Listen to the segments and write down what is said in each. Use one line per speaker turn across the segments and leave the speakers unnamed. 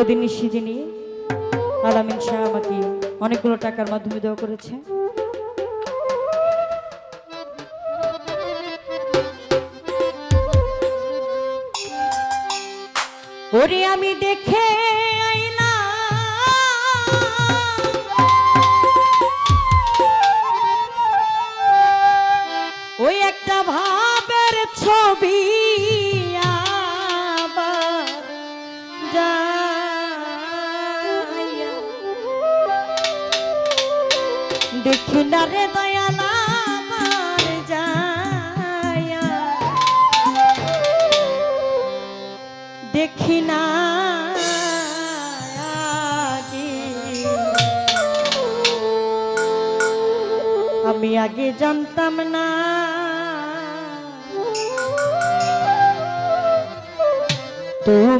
দীর্ঘদিন সে যিনি আলামিন শাহ আমাকে অনেকগুলো টাকার মাধ্যমে দেওয়া করেছে। ওরে আমি দেখে ভান্ডারে দয়ালা দেখি না আমি আগে জানতাম না। তুমি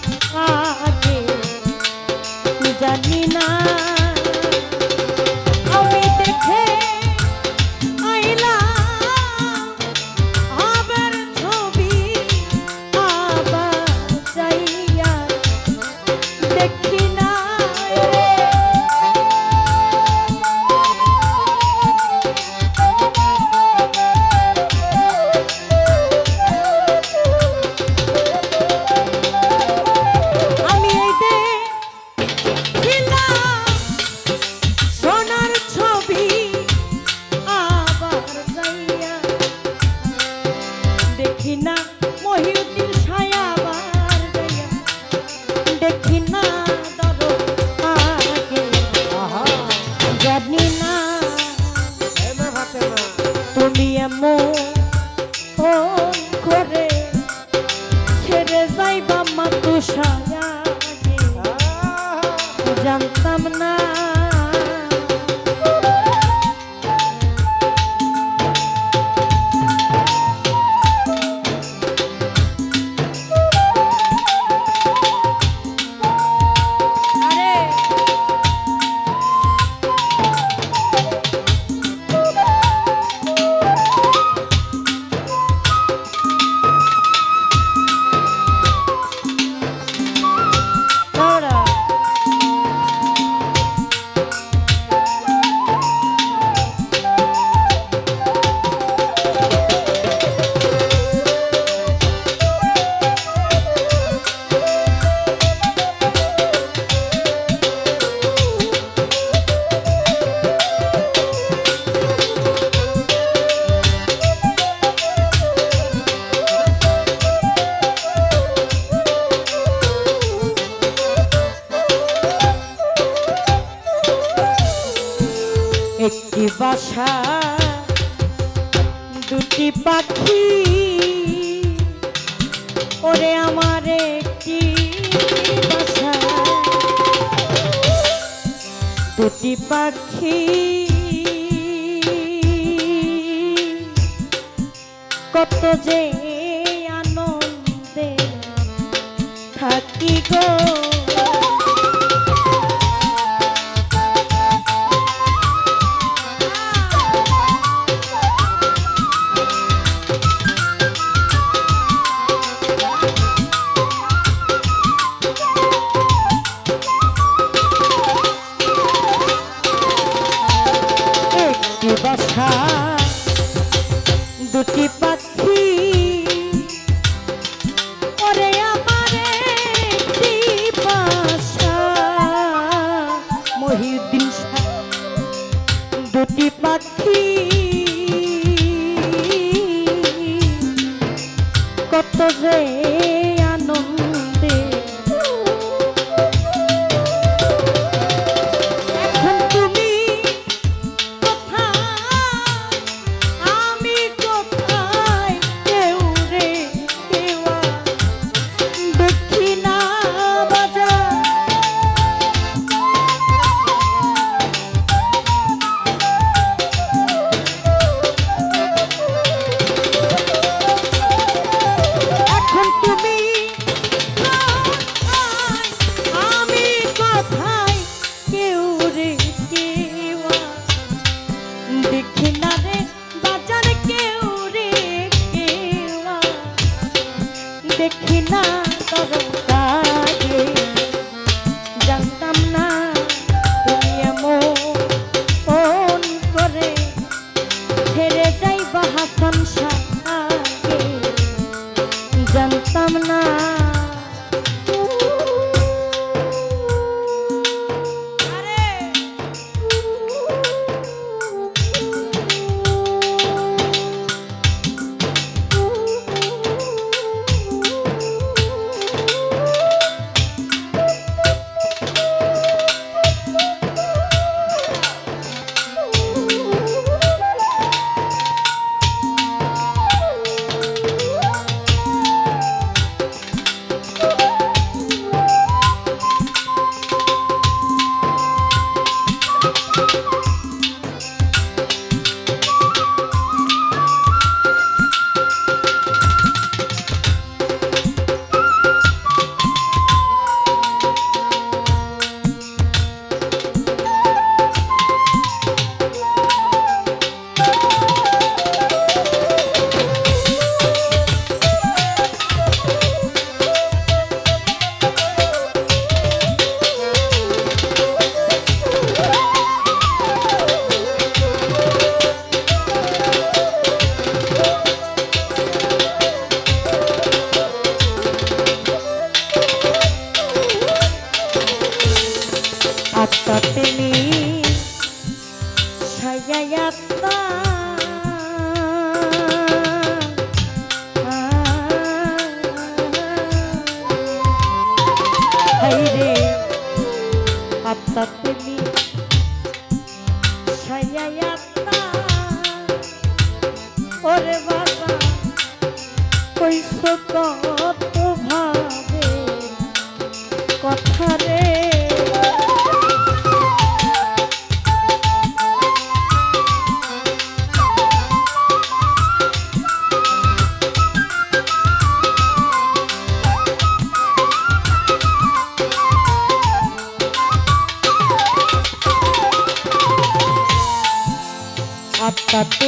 দুটি পাখি। কত যে আনন্দে থাকি গো।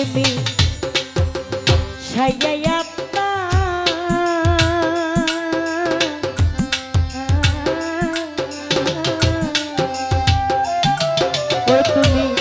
প্রেমী সাইয়াই তুমি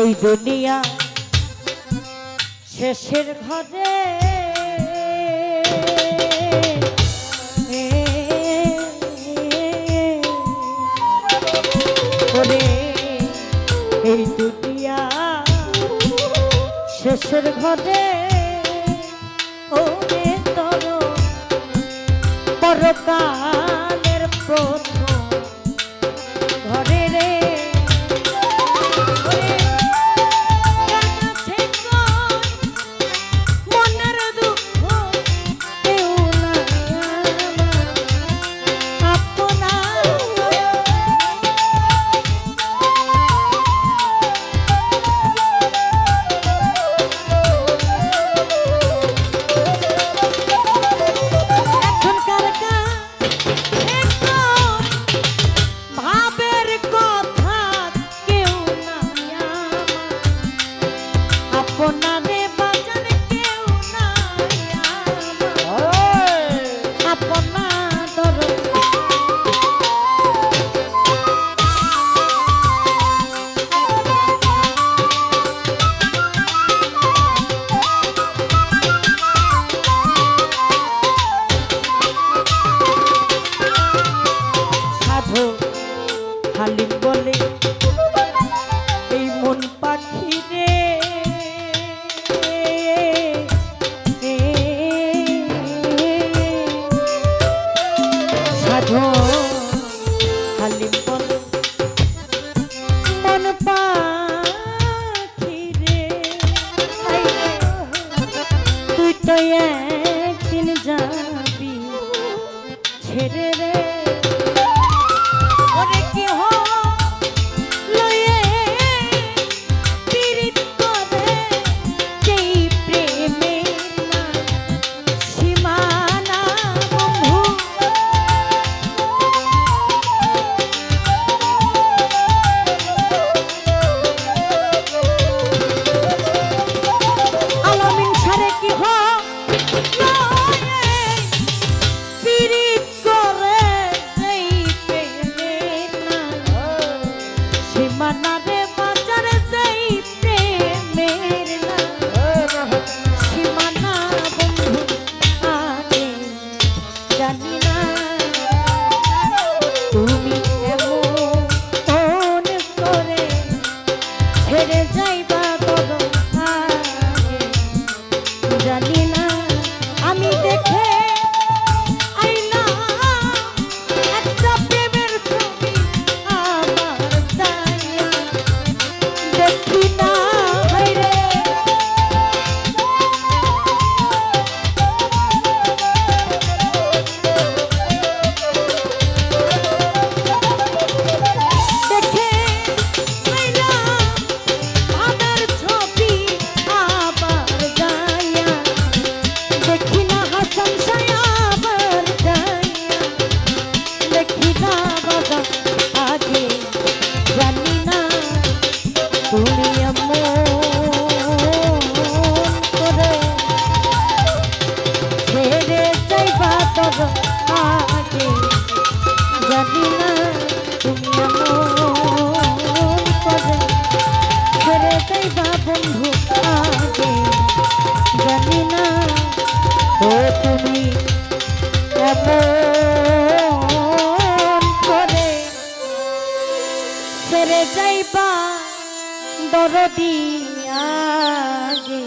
এই দুনিয়া শেষের ঘরে। এই দুনিয়া শেষের ঘরে। ও তর পরকালের প্রথম Halim তুমি এমন করে সেরে যাইবা দরদি আগে।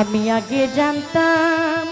আমি আগে জানতাম